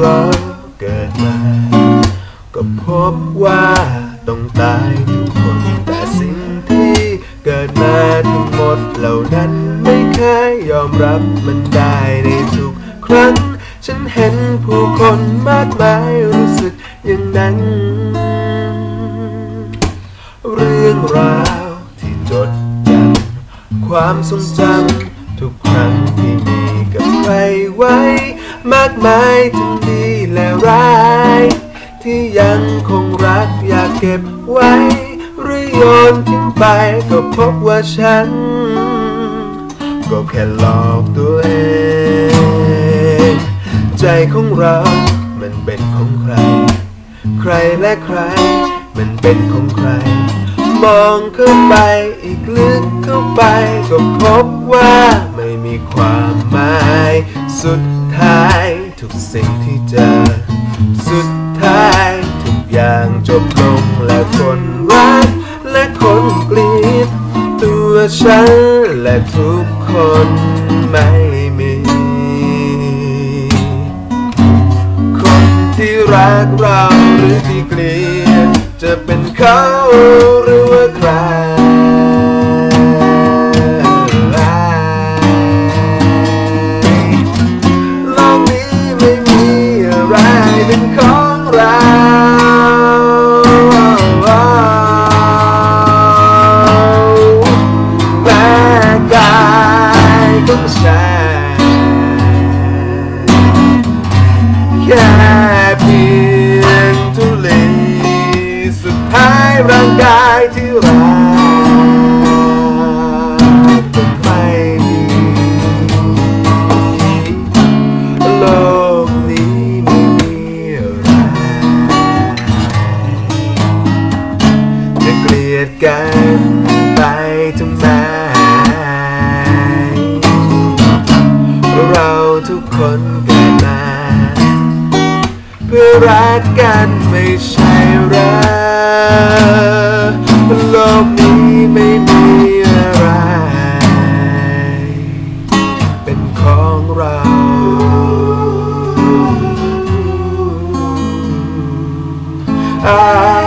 เราเกิดมา ก็พบว่าต้องตายทุกคนแต่สิ่งที่เกิดมาทั้งหมดเหล่านั้นไม่เคยยอมรับมันได้ในทุกครั้ง ฉันเห็นผู้คนมากมายรู้สึกอย่างนั้น เรื่องราวที่จดจำความทรงจำทุกครั้งที่มีกับใครไว้ มากมายทั้งดีและร้าย ที่ยังคงรักอยากเก็บไว้ หรือโยนทิ้งไปก็พบว่าฉัน ก็แค่หลอกตัวเอง ใจของเรามันเป็นของใคร ใครและใคร มันเป็นของใคร มองเข้าไปอีกลึกเข้าไปก็พบว่าไม่มีความหมายสุดายทุกสิ่งที่เจอ สุดท้ายทุกอย่างจบลงและคนรักและคนเกลียดตัวฉันและทุกคนไม่มี คนที่รักเราหรือที่เกลียดจะเป็นเขาหรือายของฉันแค่เพียงทุลีสุดท้ายร่างกายที่รักก็ไม่มีโลกนี้ไม่มีอะไรจะเกลียดกันไปทำไม เราทุกคนเกิดมา เพื่อรักกันไม่ใช่เหรอโลกนี้ไม่มีอะไร เป็นของเราอ่า